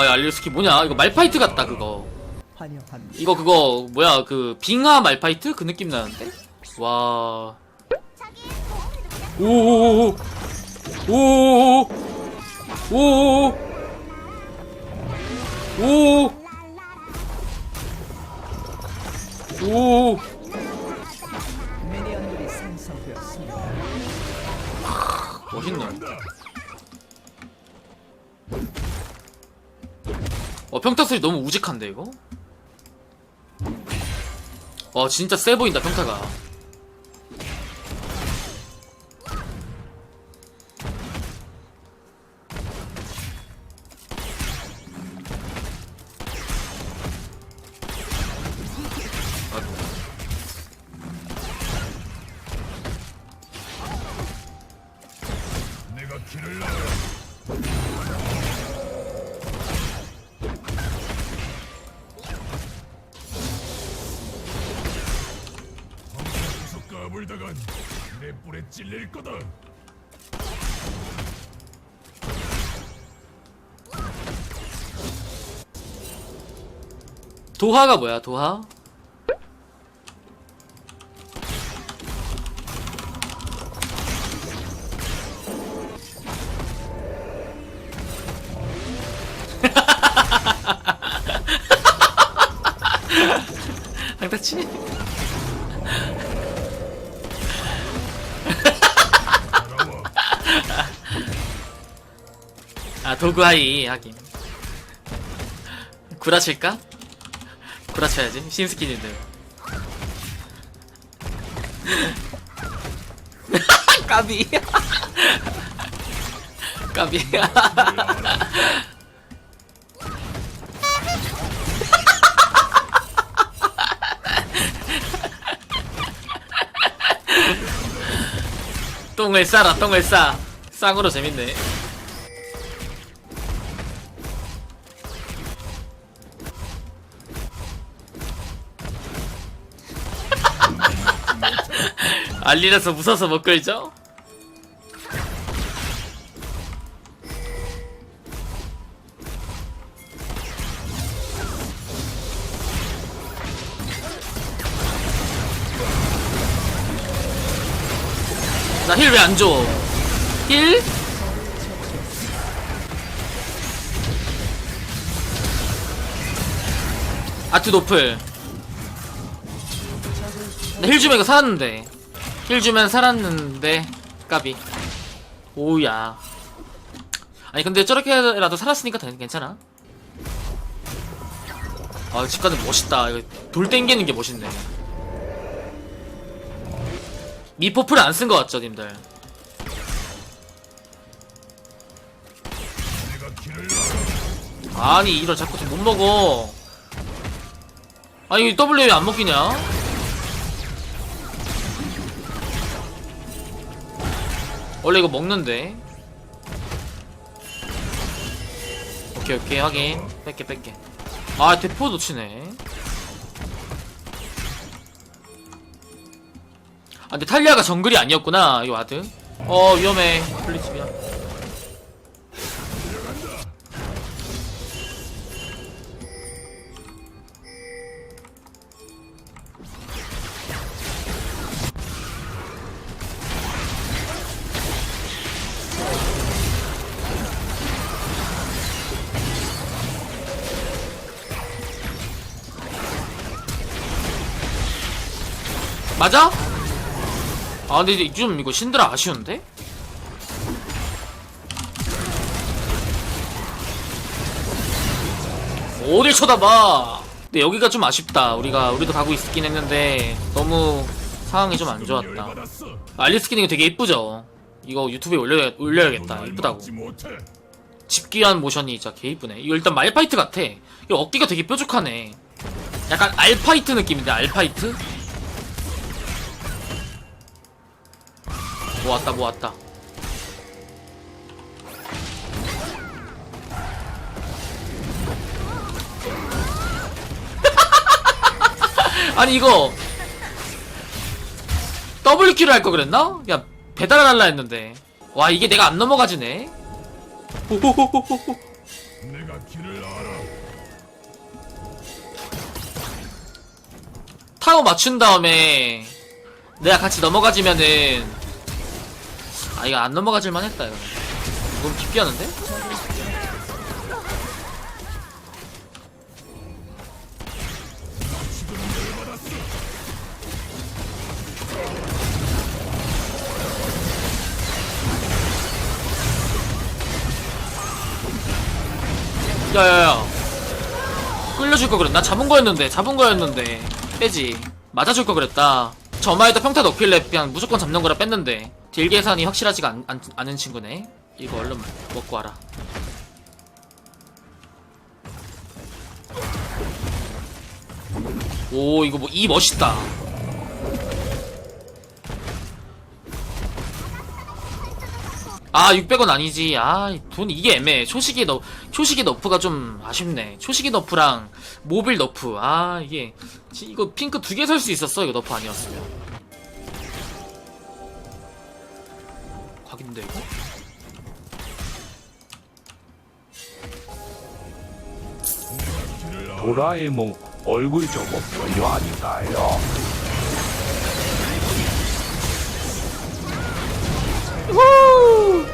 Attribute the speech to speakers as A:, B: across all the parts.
A: 와야 알리스키. 뭐냐? 이거 말파이트 같다 그거. 이거 그거 뭐야 그 빙하 말파이트? 그 느낌 나는데? 와. 오오오오 오오오 오 오오. 오오.
B: 미니언들이 생성되었습니다.
A: 멋있네 어 평타 소리 너무 우직한데 이거? 와 진짜 세 보인다 평타가
C: 내 뿔에 찔릴 거다.
A: 도하가 뭐야 도하?
C: 돌 아
A: 도구하이 하긴. 구라칠까? 구라쳐야지 신스킨인데 까비. 까비. 똥을 싸라 똥을 싸. 쌍으로 재밌네 알리라서 무서워서 못 끌죠? 나 힐 왜 안 줘? 힐? 아트 노플 나 힐 주면 이거 살았는데 힐 주면 살았는데 까비. 오야. 아니 근데 저렇게라도 살았으니까 다- 괜찮아. 아 집가는 멋있다. 이거 돌 땡기는 게 멋있네. 미포풀 안쓴 거 같죠 님들. 아니 이걸 자꾸 못 먹어. 아니 W 왜 안 먹히냐 원래 이거 먹는데. 오케이 오케이 확인. 뺄게 뺄게. 아 대포 놓치네. 아 근데 탈리아가 정글이 아니었구나 이 와드. 어 위험해. 블리츠비야 맞아? 아 근데 좀 이거 신드라 아쉬운데? 어딜 쳐다봐 근데 여기가 좀 아쉽다 우리가 우리도 가고 있긴 했는데 너무 상황이 좀 안 좋았다
C: 열받았어.
A: 알리스킨 이거 되게 이쁘죠? 이거 유튜브에 올려, 올려야겠다
C: 못해.
A: 집귀한 모션이 진짜 개 이쁘네 이거 일단 말파이트 같아 이거 어깨가 되게 뾰족하네 약간 알파이트 느낌인데 알파이트? 뭐 왔다 아니 이거 더블 킬을 할거 그랬나? 야 배달을 할라 했는데 와 이게 내가 안 넘어가지네 호호호호호호
C: 내가 길을 알아.
A: 타워 맞춘 다음에 내가 같이 넘어가지면은 아 이거 안 넘어가질만 했다 이거. 너무 빗비었는데? 야야야. 끌려줄 거 그랬나? 잡은 거였는데 잡은 거였는데. 빼지. 맞아줄 거 그랬다. 저마에다 평타 넣길래 그냥 무조건 잡는 거라 뺐는데 딜 계산이 확실하지가 않, 않, 않은 친구네. 이거 얼른 먹고 와라. 오 이거 뭐 이 멋있다. 아 600원 아니지. 아 돈 이게 애매해. 초식이 너 초식이 너프가 좀 아쉽네. 초식이 너프랑 모빌 너프. 아 이게 지- 이거 핑크 두 개 살 수 있었어 이거 너프 아니었으면 각인데 이거?
D: 도라에몽 얼굴 저거 별로 아닌가요?
A: 후!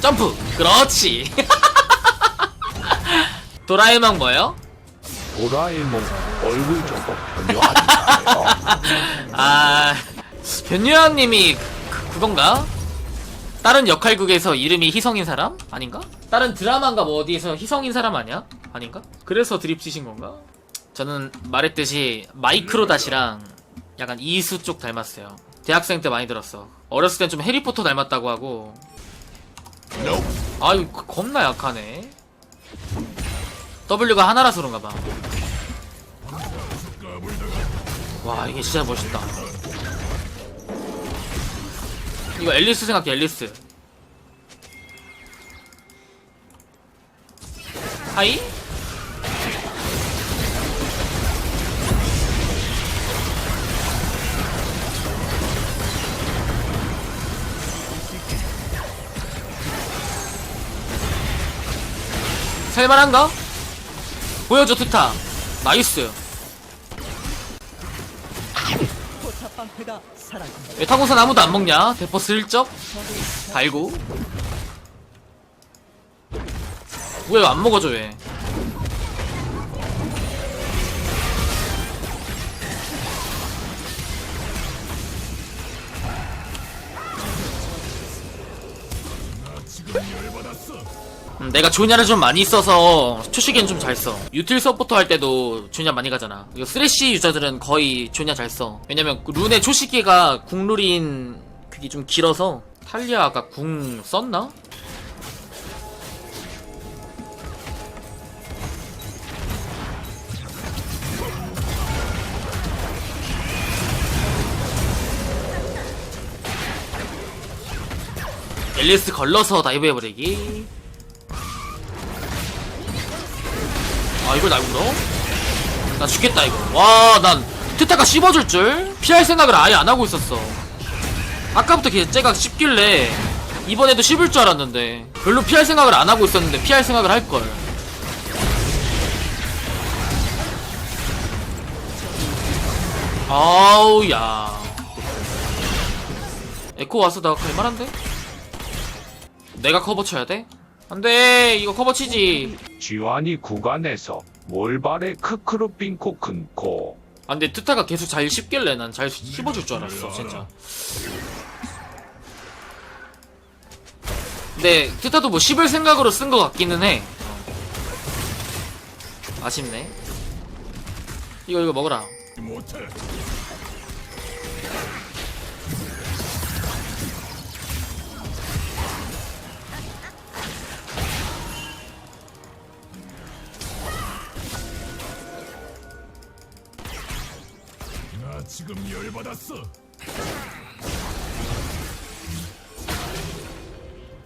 A: 점프 그렇지 도라에몽 뭐예요?
D: 도라에몽 얼굴 저거 별로 아닌가요?
A: 아 변유아님이 그, 그건가? 다른 역할극에서 이름이 희성인 사람? 아닌가? 다른 드라마인가 뭐 어디에서 희성인 사람 아니야? 아닌가? 그래서 드립 치신 건가? 저는 말했듯이 마이크로닷이랑 약간 이수 쪽 닮았어요 대학생 때 많이 들었어 어렸을 땐 좀 해리포터 닮았다고 하고 아유 그- 겁나 약하네 W가 하나라서 그런가 봐 와 이게 진짜 멋있다 이거 앨리스 생각해 앨리스 하이? 살만한가? 보여줘 투타 나이스 왜 타고선 아무도 안 먹냐? 대포 슬쩍 달고 왜 안 먹어줘 왜? 음, 내가 조냐를 좀 많이 써서 초시계는 좀잘 써. 유틸 서포터 할 때도 조냐 많이 가잖아. 이거 쓰레쉬 유저들은 거의 조냐 잘 써. 왜냐면 그 룬의 초시계가 국룰인 그게 좀 길어서 탈리아 아까 궁 썼나? 앨리스 걸러서 다이브 해버리기 아 이걸 날 물어? 나 죽겠다 이거 와난 트타가 씹어줄 줄? 피할 생각을 아예 안 하고 있었어 아까부터 걔 쟤가 씹길래 이번에도 씹을 줄 알았는데 별로 피할 생각을 안 하고 있었는데 피할 생각을 할걸 아우 야 에코 와서 나 갈만한데? 내가 커버 쳐야 돼? 안돼 이거 커버 치지
D: 지환이 구간에서 몰발의 크크루 빙코 큰코
A: 아 근데 트타가 계속 잘 씹길래 난 잘 씹어줄 줄 알았어 진짜. 근데 트타도 뭐 씹을 생각으로 쓴 것 같기는 해. 어. 아쉽네. 이거 이거 먹어라.
C: 못해. 받았어.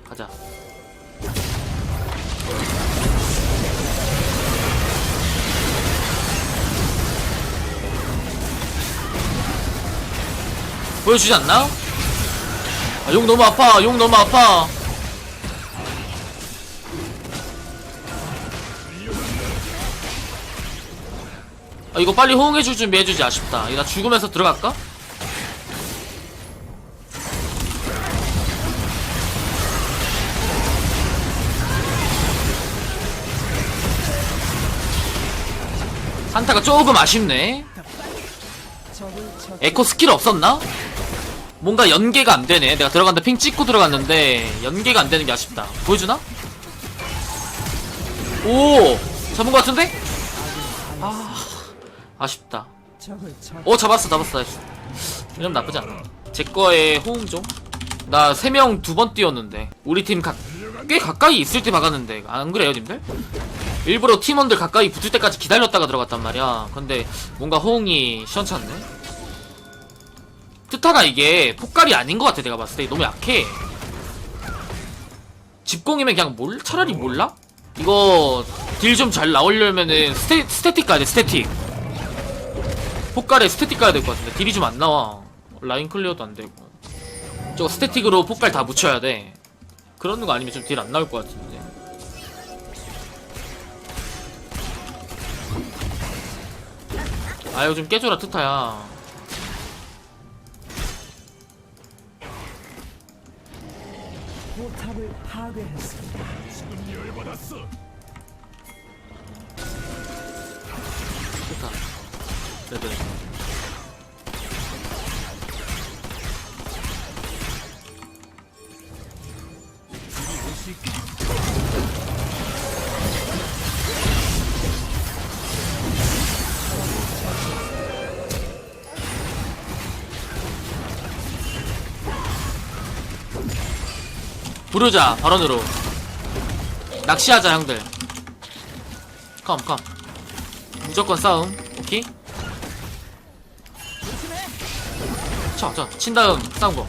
A: 가자. 보여주지 않나? 아, 용 너무 아파. 용 너무 아파. 아, 이거 빨리 호응해줄 준비해주지 아쉽다. 이거 나 죽으면서 들어갈까? 한타가 조금 아쉽네. 에코 스킬 없었나? 뭔가 연계가 안 되네. 내가 들어간다 핑 찍고 들어갔는데 연계가 안 되는 게 아쉽다. 보여주나? 오! 잡은 것 같은데? 아, 아쉽다. 오, 잡았어, 잡았어. 나이스. 이러면 나쁘지 않아. 제 거에 호응 좀. 나 3명 두 번 뛰었는데. 우리 팀 가, 꽤 가까이 있을 때 박았는데. 안 그래요, 님들? 일부러 팀원들 가까이 붙을 때까지 기다렸다가 들어갔단 말이야. 근데 뭔가 호응이 시원찮네. 트타가 이게 폭갈이 아닌 것 같아, 내가 봤을 때. 너무 약해. 집공이면 그냥 몰, 차라리 몰라? 이거 딜 좀 잘 나오려면은 스테, 스태틱 가야 돼, 스태틱. 폭갈에 스태틱 가야 될 것 같은데 딜이 좀 안 나와 라인 클리어도 안 되고 저거 스태틱으로 폭갈 다 묻혀야 돼 그런 거 아니면 좀 딜 안 나올 것 같은데 아유 좀 깨줘라 트타야.
B: 포탑을 파괴했습니다.
A: 트타. 레드 부르자 발언으로. 낚시하자 형들. 컴컴. 무조건 싸움. 오케이? 쳐쳐. 친 다음 싸운 거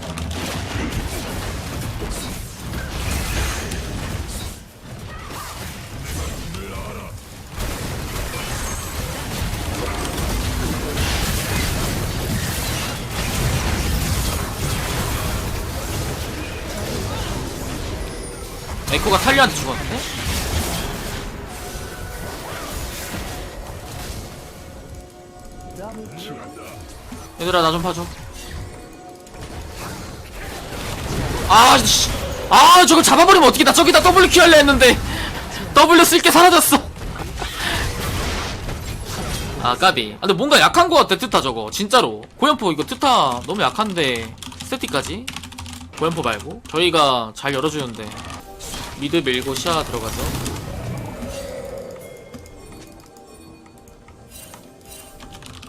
A: 에코가 탈리한테 죽었는데? 얘들아 나 좀 봐줘. 아 씨. 아 저걸 잡아버리면 어떻게 나 저기다 W 키 할려 했는데. W 쓸 게 사라졌어. 아 까비. 아, 근데 뭔가 약한 거 같아 트타 저거. 진짜로. 고연포 이거 트타 너무 약한데. 스태틱까지? 고연포 말고? 저희가 잘 열어주는데 미드 밀고 시야 들어가죠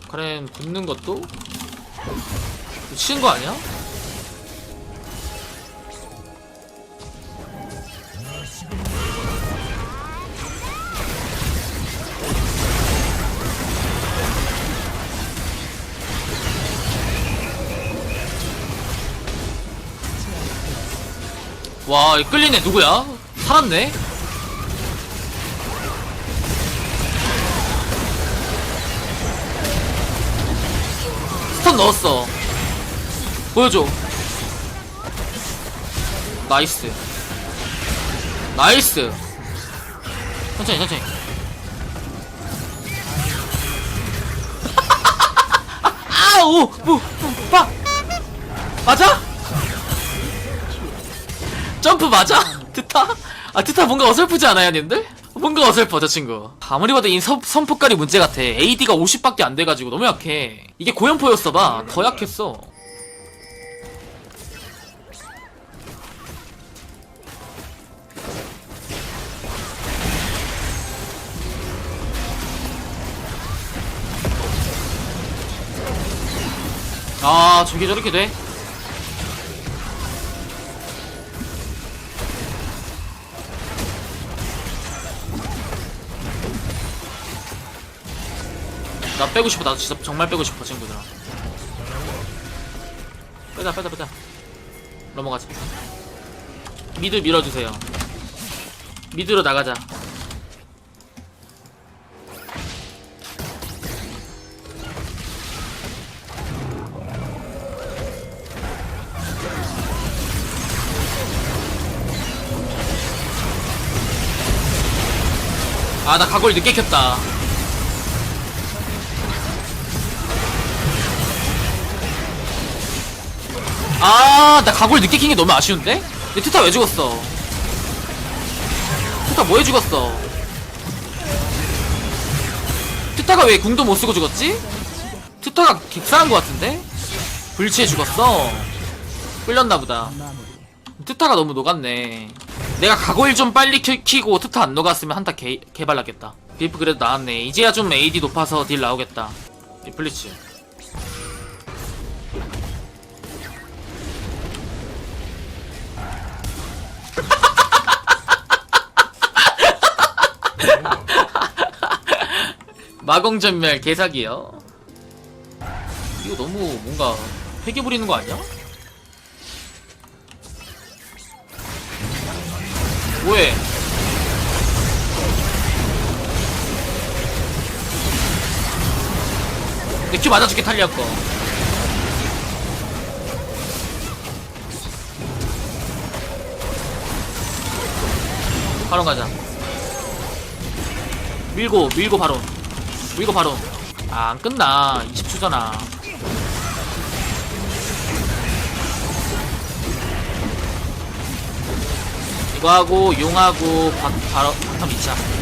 A: 카렌 붙는 것도 치는 거 아니야? 와, 이 끌리네 누구야? 살았네? 스턴 넣었어. 보여줘. 나이스. 나이스. 천천히, 천천히. 아, 오, 뭐, 뭐, 빠. 맞아? 점프 맞아? 트타? 아, 트타 뭔가 어설프지 않아요, 님들? 뭔가 어설퍼, 저 친구. 아무리 봐도 이 선, 선폭깔이 문제 같아. AD가 50밖에 안 돼가지고 너무 약해. 이게 고연포였어 봐. 더 약했어. 아, 저게 저렇게 돼? 빼고 싶어. 나도 진짜 정말 빼고 싶어, 친구들아. 빼자, 빼자, 빼자. 넘어가자. 미드 밀어주세요. 미드로 나가자. 아, 나 각오를 늦게 켰다. 아, 나 각오를 늦게 킨 게 너무 아쉬운데? 근데 트타 왜 죽었어? 트타 뭐해 죽었어? 트타가 왜 궁도 못 쓰고 죽었지? 트타가 객사한 것 같은데? 불치해 죽었어. 끌렸나 보다. 트타가 너무 녹았네. 내가 각오일 좀 빨리 키, 키고 트타 안 녹았으면 한타 개, 개발랐겠다. 비프 그래도 나왔네. 이제야 좀 AD 높아서 딜 나오겠다. 이 플리츠. 마공전멸 개사기요. 이거 너무 뭔가 회개 부리는 거 아니야? 뭐해? 내큐 맞아줄게 탈리아 거. 바로 가자. 밀고 밀고 바로. 밀고 바로. 아, 안 끝나. 20초잖아. 이거 하고 용하고 바, 바로 바텀 미차.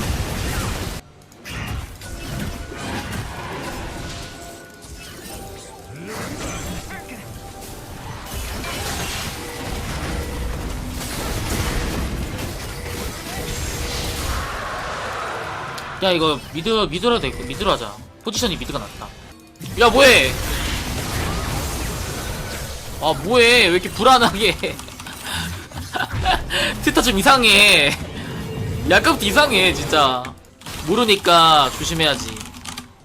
A: 야 이거 미드 미드로 돼 미드로 하자. 포지션이 미드가 낫다. 야 뭐해? 아 뭐해? 왜 이렇게 불안하게? 트타 좀 이상해. 약간부터 이상해, 진짜. 모르니까 조심해야지.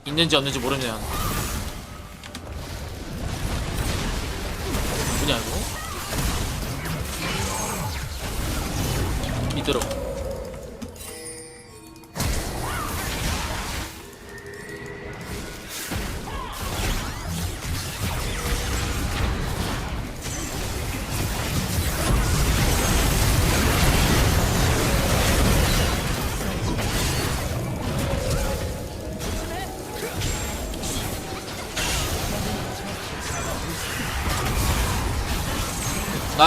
A: 있는지 없는지 모르면. 뭐냐, 이거? 믿들어.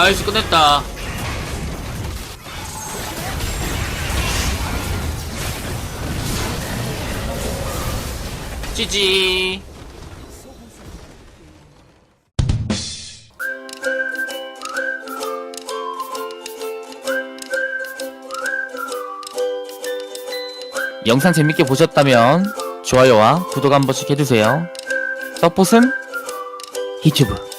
A: 나이스, 끝냈다. 찌지.
E: 영상 재밌게 보셨다면 좋아요와 구독 한 번씩 해주세요. 서폿은 유튜브